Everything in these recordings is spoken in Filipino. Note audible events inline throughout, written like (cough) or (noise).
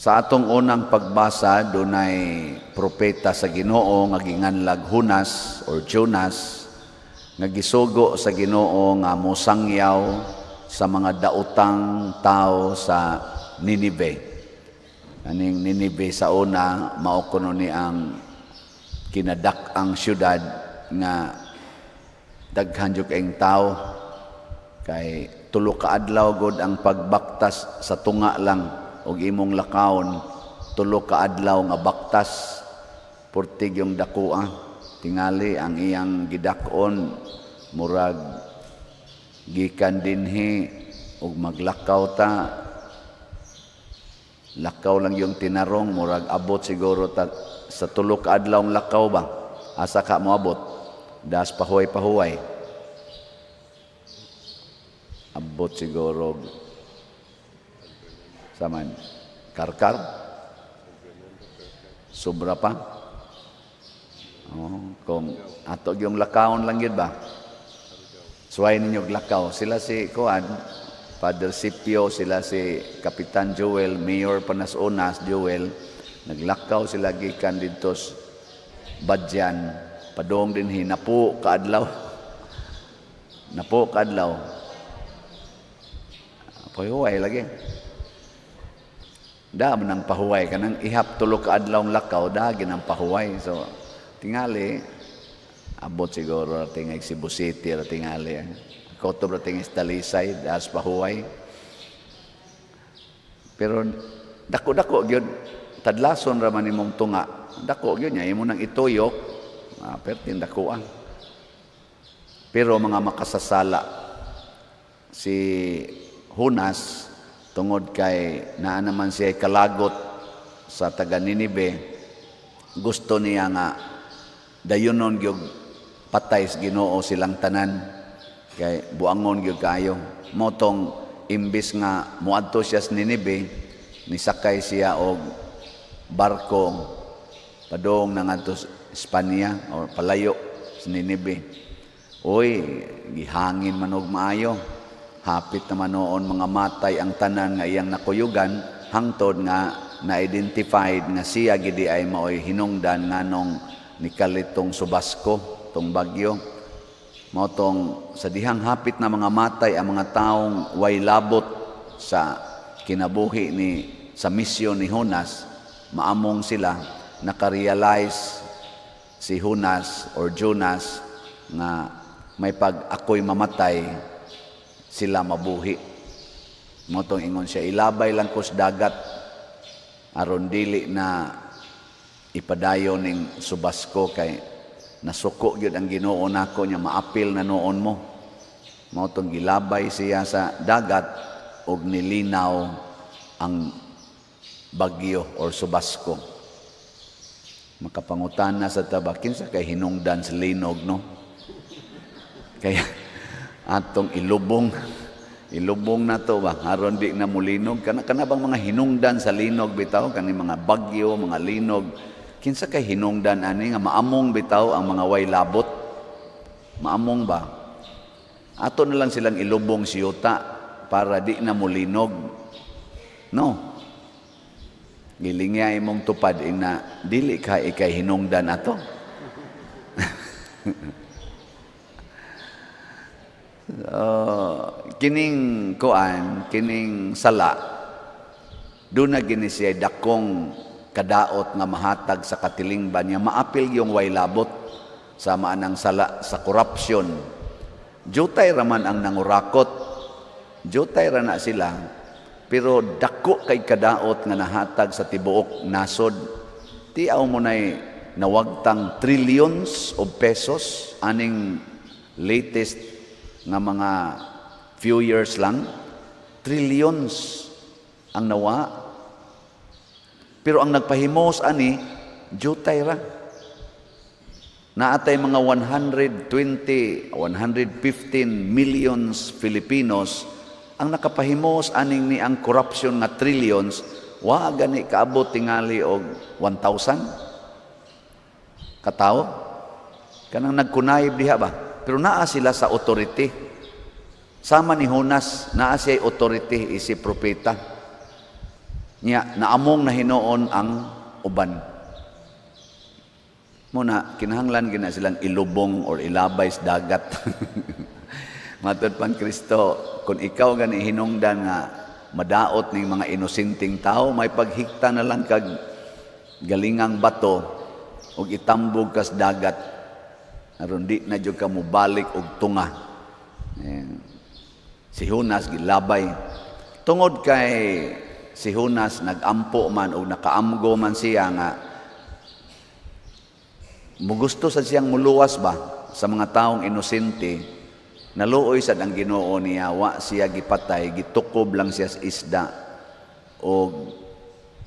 Sa atong unang pagbasa, dunay propeta sa Ginoo nga ginganlag Hunas or Jonas nga gisugo sa Ginoo nga mosangyaw sa mga daotang tao sa Ninive. Aning Ninive sa una mao ni ang kinadak ang syudad nga daghan jud kaayong tao kay tulo ka adlaw gud ang pagbaktas sa tunga lang og imong lakaon tulo ka adlaw nga baktas purtig yung dakuan tingali ang iyang gidakon murag gikan dinhi ug maglakaw ta. Lakaw lang yung tinarong murag abot siguro ta sa tulo ka adlaw ang lakaw ba? Asa ka moabot das pahuay pahuay abot siguro saman karkar. Sobra pa oh, kung ato yung lakaon lang yun ba? Suway ninyo lakaw sila si Kuan Father Scipio sila si Kapitan Joel Mayor Panasunas Joel. Naglakaw sila gikan dito Badyan. Padong din hinapo kaadlaw. Napo kaadlaw. (laughs) Pahuway lagi da man ang pahuway kanang ihap tulo ka adlaw lakaw da ginang pahuway so tingali abot siguro tingay Cebu City tingali koto ra tingay Talisay das pahuway pero dako-dako gyud tadlason ra man imong tunga. Dako gyud nya imo nang ituyok. Ah, pertin dako ang pero mga makasasala si Hunas tungod kay naa naman siya kalagot sa taga Ninive gusto niya nga dayonon gyud patay sa Ginoo silang tanan kay buangon gyud kayo motong imbis nga muadto siya sa Ninive nisakay siya og barko padong na ngadto sa Espanya o palayo sa Ninive. Oy gihangin man og maayo hapit naman noon mga matay ang tanan nga iyang nakuyugan hangtod nga na-identified nga siya gidi ay maoy hinungdan nganong nikalitong subasko tong bagyo. Mao tong sa dihang hapit na mga matay ang mga taong way labot sa kinabuhi ni sa misyon ni Hunas maamong sila nakarealize si Hunas or Jonas nga may pag ako'y mamatay sila mabuhi. Motong ingon siya, ilabay lang ko sa dagat aron dili na ipadayo ning subasko kay nasuko gyud ang Ginoo nako nya maapil na noon mo. Motong gilabay siya sa dagat ug nilinaw ang bagyo or subasko. Makapangutan na sa tabakin sa kay hinungdan sa linog no. (laughs) Kaya atong ilubong. Ilubong na to ba? Aron di na mulinog. Kana kana bang mga hinungdan sa linog bitaw? Kani mga bagyo mga linog. Kinsa kay hinungdan ani? Nga maamong bitaw ang mga way labot. Maamong ba? Ato na lang silang ilubong siyuta para di na mulinog. No? Gilingya imong tupad ina dili ka ikay hinungdan ato (laughs) uh, kining kuan kining sala doon na gini dakong kadaot nga mahatag sa katilingban niya. Maapil yung way labot sa maanang sala sa korupsyon jutay raman ang nangurakot. Jutay ra na sila pero dako kay kadaot nga nahatag sa tibuok nasod. Tiaw mo nay nawagtang trillions of pesos aning latest nga mga few years lang, trillions ang nawa. Pero ang nagpahimos ani, jutay ra. Naatay mga 120, 115 millions Filipinos ang nakapahimos aning ni ang corruption nga trillions wa gani kaabot tingali og 1,000 katao kanang nagkunayib diha ba pero naa sila sa authority. Sama ni Honas, naa siya authority isi propeta. Nya naamong na hinuon ang uban. Muna kinahanglan gina silang ilubong or ilabay sa dagat. (laughs) Matod pan Kristo, kung ikaw gani hinungdan nga madaot ning mga inosenteng tao, may paghikta na lang kag galingang bato ug itambog kas dagat aron di na jud ka mobalik og tunga. Eh, si Hunas gilabay tungod kay si Hunas nagampo man o nakaamgo man siya nga mugusto sa siyang muluwas ba sa mga taong inosente naluoy sad ang Ginoo niya wa siya gipatay gitukob lang siya sa isda o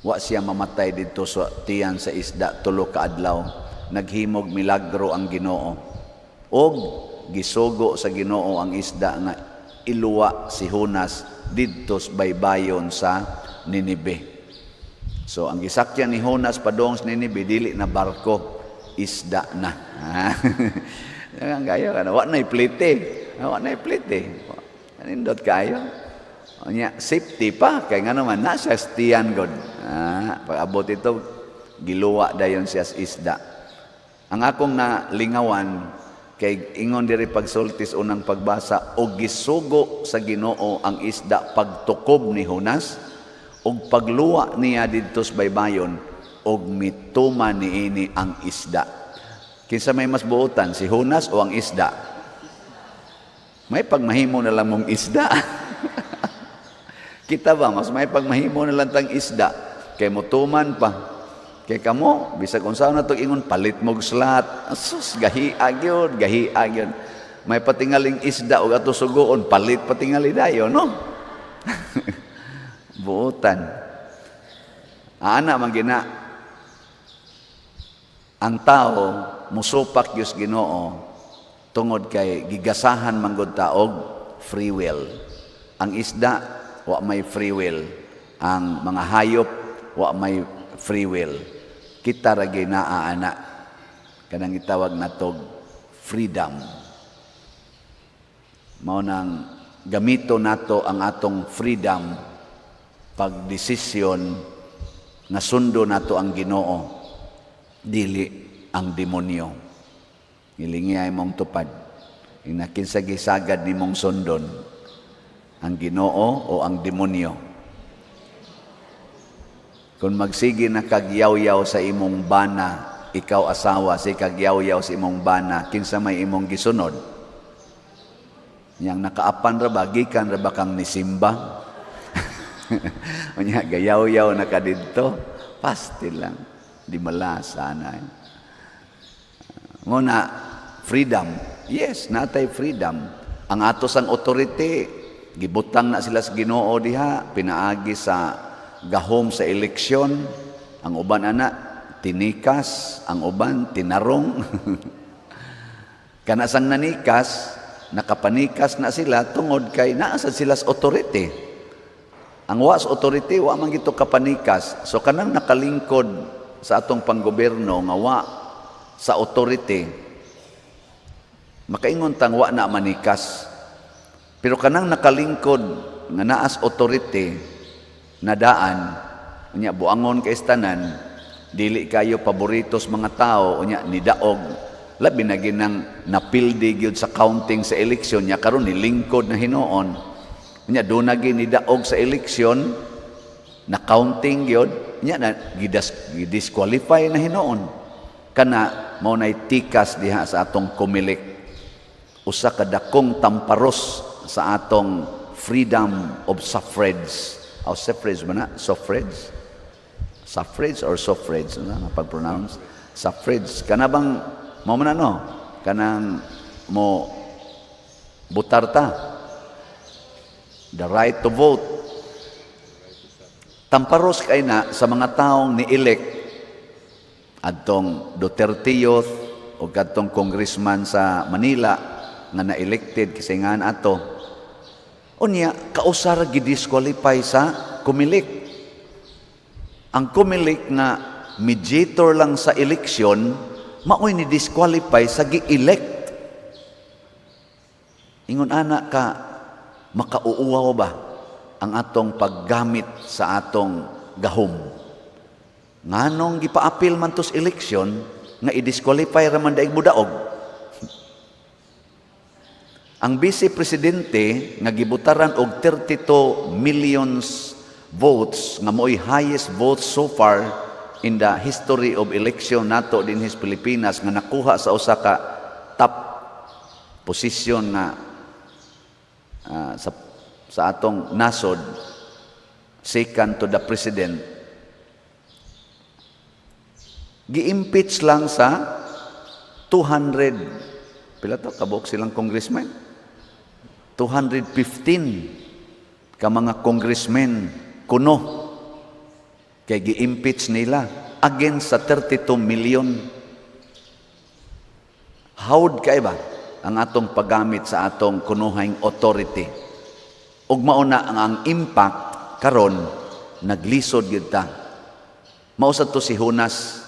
wa siya mamatay dito sa tiyan sa isda tulo ka adlaw naghimog milagro ang Ginoo og gisugo sa Ginoo ang isda nga iluwa si Hunas didto baybayon sa Ninibe So ang gisakyan ni Honas padong sa Ninibe dili na barko, isda na. (laughs) Ang kayo kana wa na plite. Wa na plite. Anindot kayo. Nya safety pa kay nga naman na siya stiyan god. Ah, pag abot ito giluwa dayon siya sa isda. Ang akong nalingawan kay ingon diri pagsultis unang pagbasa og gisugo sa Ginoo ang isda pagtukob ni Honas ug pagluwa niya didto sa baybayon ug mituma niini ang isda. Kinsa may mas buotan, si Hunas o ang isda? May pagmahimo na lang mong isda. (laughs) Kita ba, mas may pagmahimo na lang tang isda. Kay mutuman pa. Kay kamo, bisag unsa na to ingon palit mog slat. Asus, gahi agyon, gahi agyon. May patingaling isda o ato sugoon, palit patingali dayo, no? (laughs) buutan. Ana man gina ang tao musupak Dios Ginoo tungod kay gigasahan man gud taog free will. Ang isda wa may free will. Ang mga hayop wa may free will. Kita ra ginaa ana. Kanang itawag natog freedom. Mao nang gamito nato ang atong freedom pagdesisyon nga sundo nato ang Ginoo. Dili ang demonyo. Ilingi ay mong tupad. Inakin sa gisagad ni mong sundon. Ang Ginoo o ang demonyo kung magsige na kagyaw-yaw sa imong bana ikaw asawa si kagyaw-yaw sa imong bana kinsa may imong gisunod yang nakaapan ra ba gikan ra ba kang nisimba (laughs) Unya gayaw-yaw na ka dito, pastil lang. Di malasa na. Muna, freedom. Yes, natay freedom. Ang atos ang authority, gibutang na sila sa ginoo diha, pinaagi sa gahom sa eleksyon. Ang uban ana, tinikas. Ang uban, tinarong. (laughs) Kanasang nanikas, nakapanikas na sila tungod kay naasa sila sa authority. Ang was authority wa man gito kapanikas. So kanang nakalingkod sa atong panggobyerno nga wa sa authority makaingon tang wa na manikas. Pero kanang nakalingkod nga naas authority na daan unya buangon kay tanan dili kayo paboritos mga tao unya nidaog labi na ginang napildi gyud sa counting sa eleksyon nya karon nilingkod na hinuon Nya do na ginidaog sa eleksyon na counting gyud nya na gidas disqualify na hinuon. Kana mao nay tikas diha sa atong kumilik. Usa ka dakong tamparos sa atong freedom of suffrage. O suffrage man na? Suffrage? Suffrage or suffrage? Ano nga pag-pronounce? Suffrage. Kana bang, mo man ano? Kanang mo butarta the right to vote. Tamparos kay na sa mga taong ni-elect adtong Duterte Youth o kadtong congressman sa Manila nga na-elected kasi nga ato. Unya, kausar gidisqualify sa kumilik. Ang kumilik nga mediator lang sa eleksyon, maoy ni disqualify sa gi-elect. Ingon ana ka, makauuwaw ba ang atong paggamit sa atong gahom. Nganong gipaapil man tos eleksyon nga i-disqualify ra man daig budaog. Ang vice presidente nga gibutaran og 32 millions votes nga mo'y highest votes so far in the history of election nato din his Pilipinas nga nakuha sa usa ka top position nga ah, sa sa atong nasod second to the president. Gi-impeach lang sa 200 pila to kabok silang congressman 215 ka mga congressmen kuno kay gi-impeach nila against sa 32 million. Howd kay ba ang atong paggamit sa atong kunuhang authority. Ug mauna ang, ang impact karon naglisod gyud ta. Mao sad to si Hunas.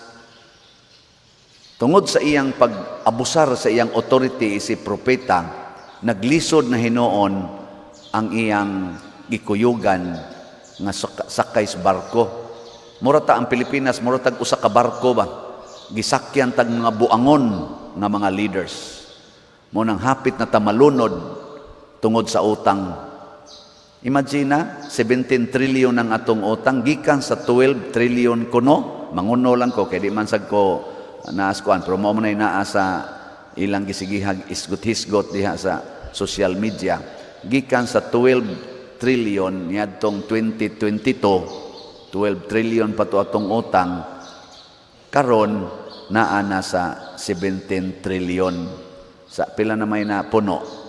Tungod sa iyang pag-abusar sa iyang authority si propeta naglisod na hinuon ang iyang gikuyugan nga sak- sakay sa barko mura ta ang Pilipinas mura tag usa ka barko ba gisakyan tag mga buangon nga mga leaders mo nang hapit na tamalunod tungod sa utang Imagine na, 17 trillion ang atong utang, gikan sa 12 trillion kuno. Manguno lang ko, kaya di man sag ko naaskuan. Pero mo na naa sa ilang gisigihag isgot-hisgot diha sa social media. Gikan sa 12 trillion niadtong 2022, 12 trillion pa to atong utang, karon naa na sa 17 trillion. Sa pila na may na puno,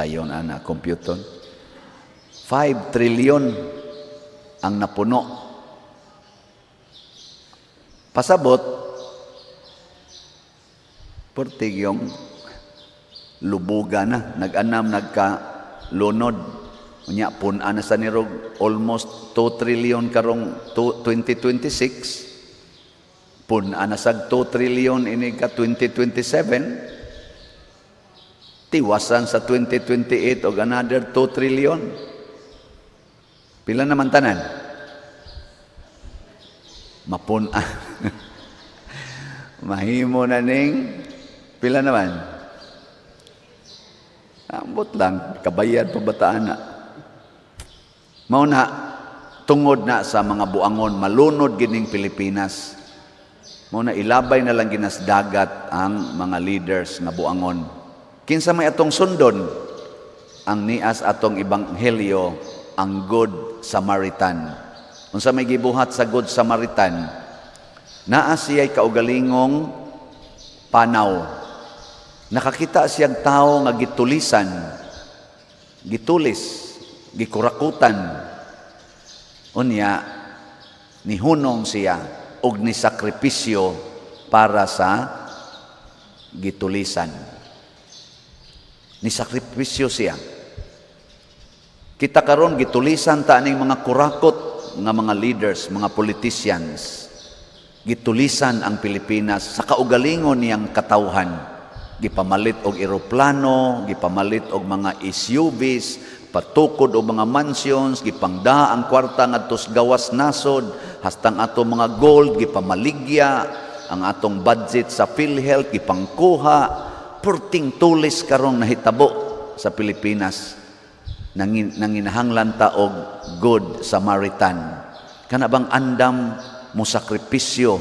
sayon ana computer 5 trillion ang napuno pasabot portig yung lubuga na. Nag-anam nagka lunod unya pun-an na sa nirog. Almost 2 trillion karong tu- 2026 pun-an na sag 2 trillion ini ka 2027 tiwasan sa 2028 og another 2 trillion. Pila naman tanan? Mapun (laughs) Mahimo na ning pila naman? Ambot lang, kabayad pa bataan na. Mao na, tungod na sa mga buangon, malunod gining Pilipinas. Mao na ilabay na lang ginas dagat ang mga leaders nga buangon. Kinsa may atong sundon ang nias atong ebanghelyo ang good Samaritan. Unsa may gibuhat sa good Samaritan? Naa siya'y kaugalingong panaw. Nakakita siyang tao nga gitulisan, gitulis, gikurakutan. Unya, nihunong siya og ni sakripisyo para sa gitulisan ni sakripisyo siya. Kita karon gitulisan ta ning mga kurakot nga mga leaders, mga politicians. Gitulisan ang Pilipinas sa kaugalingon niyang katawhan. Gipamalit og eroplano, gipamalit og mga SUVs, patukod og mga mansions, gipangda ang kwarta ngadto sa gawas nasod, hastang ato mga gold gipamaligya, ang atong budget sa PhilHealth gipangkuha, perting tulis karong nahitabo sa Pilipinas nangin, nanginahanglan ta og good Samaritan. Kana bang andam mo sakripisyo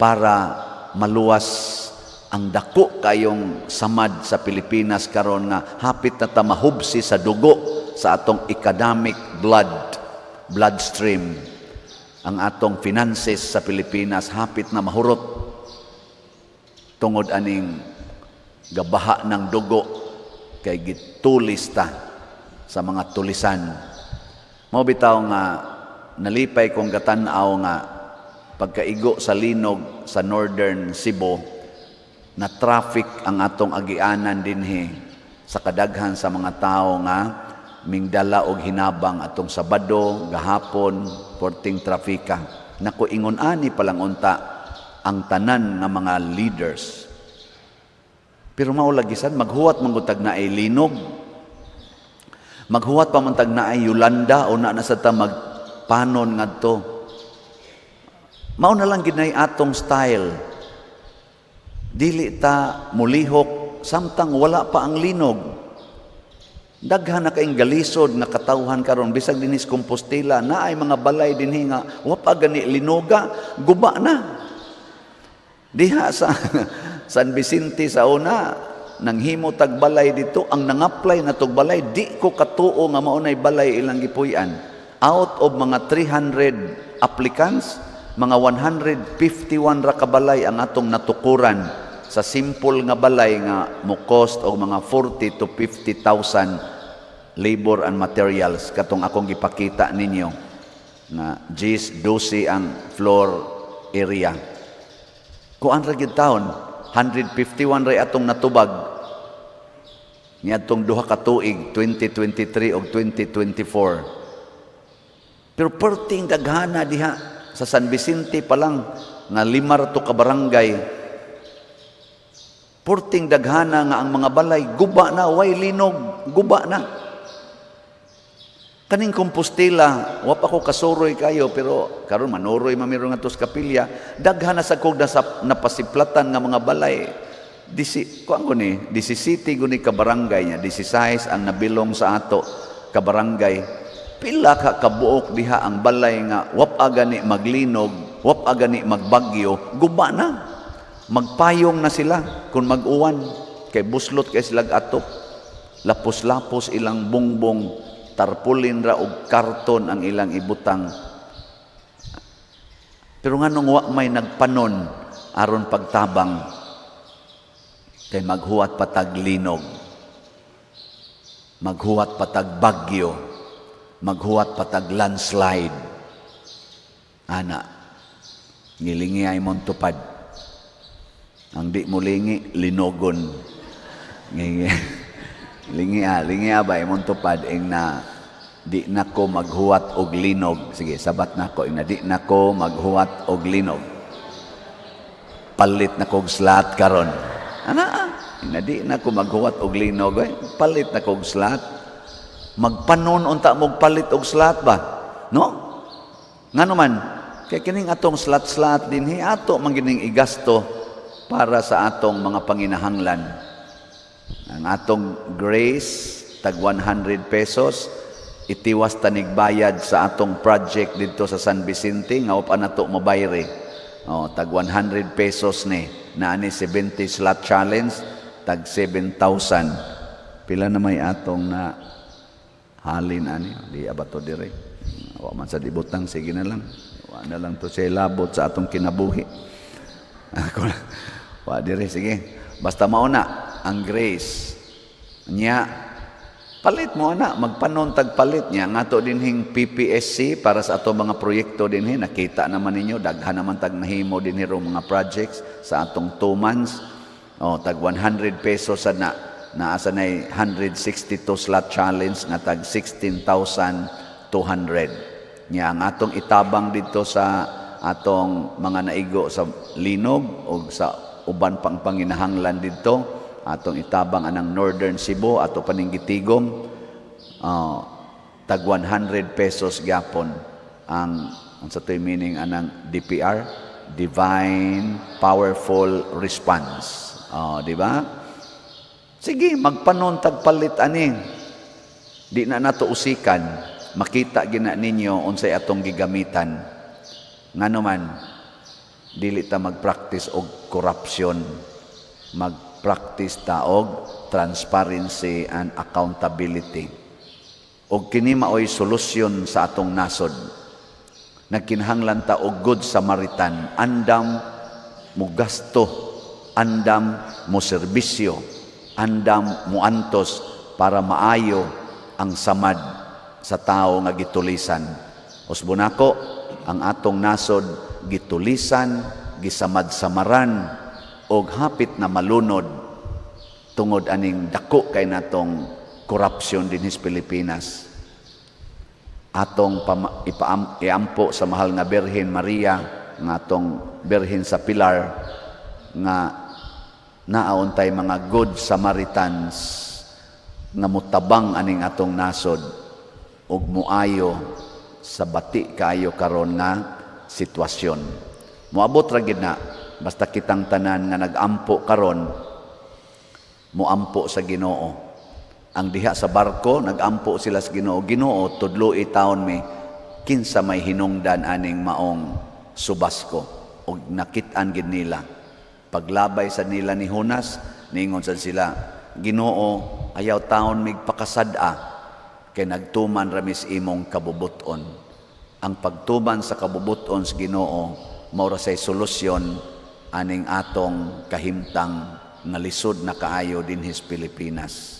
para maluwas ang dako kayong samad sa Pilipinas karon nga hapit na ta mahubsi sa dugo sa atong academic blood bloodstream ang atong finances sa Pilipinas hapit na mahurot tungod aning gabaha ng dugo kay gitulis ta sa mga tulisan. Mao bitaw nga nalipay kong gatan-aw nga pagkaigo sa linog sa Northern Cebu na traffic ang atong agianan dinhi sa kadaghan sa mga tao nga mingdala og hinabang atong Sabado, gahapon, porting trafika. Naku ingon ani palang unta ang tanan nga mga leaders pero maulagisan maghuwat manggutag na ay linog Maghuwat pa man tag naay Yolanda o na na sa ta magpanon ngadto. Mao na lang ginay atong style. Dili ta mulihok samtang wala pa ang linog. Daghan na kaing galisod nga katawhan karon bisag dinis Compostela na ay mga balay dinhi nga wa pa gani linoga guba na. Diha sa (laughs) San Vicente sa una nang himo tag balay dito ang nangapply na tog balay di ko katuo nga maunay balay ilang gipuy-an. Out of mga 300 applicants, mga 151 ra ka balay ang atong natukuran sa simple nga balay nga mo cost og mga 40 to 50,000 labor and materials. Katong akong gipakita ninyo na 10 12 ang floor area. Kuan ra gyud taon 151 ray atong natubag. Niadtong duha ka tuig 2023 ug 2024 pero perting daghana diha sa San Vicente pa lang nga lima ra to ka barangay Purting daghana nga ang mga balay, guba na, way linog, guba na. Kaning Compostela, wa pa ko kasuroy kayo, pero karon manuroy mamiro nga tos kapilya, daghana sa kog sa napasiplatan nga mga balay. Disi, kuan ko ni, 17 guni ka barangay niya, 16 ang nabilong sa ato ka barangay. Pila ka kabuok diha ang balay nga wap agani maglinog, wap agani magbagyo, guba na. Magpayong na sila kung mag-uwan. Kay buslot kay sila atop lapos-lapos ilang bongbong tarpulin ra og karton ang ilang ibutang. Pero nga nung wa may nagpanon aron pagtabang kay maghuwat patag linog. Maghuwat patag bagyo maghuwat patag landslide ana ngilingi ay mong tupad ang di mo linogon. Ngingi. (laughs) lingi ah, lingi ah ba, imong ing na di na ko maghuwat og linog. Sige, sabat na ko, ing na di na ko maghuwat og linog. Palit na kog slat karon. Ana ing di na ko maghuwat og linog, eh. palit na kog slat. Magpanon unta mog palit og slat ba? No? Ngano man, kay kining atong slat-slat dinhi ato man igasto para sa atong mga panginahanglan. Ang atong grace, tag 100 pesos, itiwas tanigbayad sa atong project dito sa San Vicente, nga upa na to mabayre. O, tag 100 pesos ni, na ani 70 slot challenge, tag 7,000. Pila na may atong na halin ani, di abato dire. Wa man sa dibutang, sige na lang. Wa na lang to siya labot sa atong kinabuhi. (laughs) Wa dire sige. Basta mao na ang grace. Nya palit mo na magpanon tag palit niya ngato dinhing PPSC para sa ato mga proyekto dinhi nakita naman ninyo daghan naman tag nahimo dinhi mga projects sa atong 2 months oh tag 100 pesos sa na naa sa nay 162 slot challenge nga tag 16,200 nya ang atong itabang dito sa atong mga naigo sa linog o sa uban pang panginahanglan didto atong itabang anang Northern Cebu ato paninggitigom uh, tag 100 pesos gyapon. Ang ang sa meaning anang DPR divine powerful response. Oh di ba sige magpanon tagpalit ani di na nato usikan. Makita gina ninyo unsay atong gigamitan. Ngano man dili ta mag-practice og corruption. Mag-practice ta og transparency and accountability. Og kini maoy solusyon sa atong nasod. Nagkinahanglan ta og good samaritan. Andam mo gasto. Andam mo serbisyo andam mo antos para maayo ang samad sa tao nga gitulisan usbonako ang atong nasod gitulisan, gisamad-samaran, og hapit na malunod tungod aning dako kay natong korupsyon din sa Pilipinas. Atong ipaam, iampo sa mahal nga Birhen Maria, nga atong Birhen sa Pilar, nga naauntay mga good Samaritans nga mutabang aning atong nasod ug muayo sa bati kaayo karon nga sitwasyon. Moabot ra gid na basta kitang tanan nga nagampo karon muampo sa Ginoo. Ang diha sa barko nagampo sila sa Ginoo. Ginoo tudloi taon mi kinsa may hinungdan aning maong subas ko ug nakit-an gid nila. Paglabay sa nila ni Hunas, ningon sad sila, Ginoo, ayaw taon mig pakasad-a kay nagtuman ramis imong kabubuton. Ang pagtuman sa kabubuton sa Ginoo mao ra say solusyon aning atong kahimtang nga lisod na kaayo dinhis Pilipinas.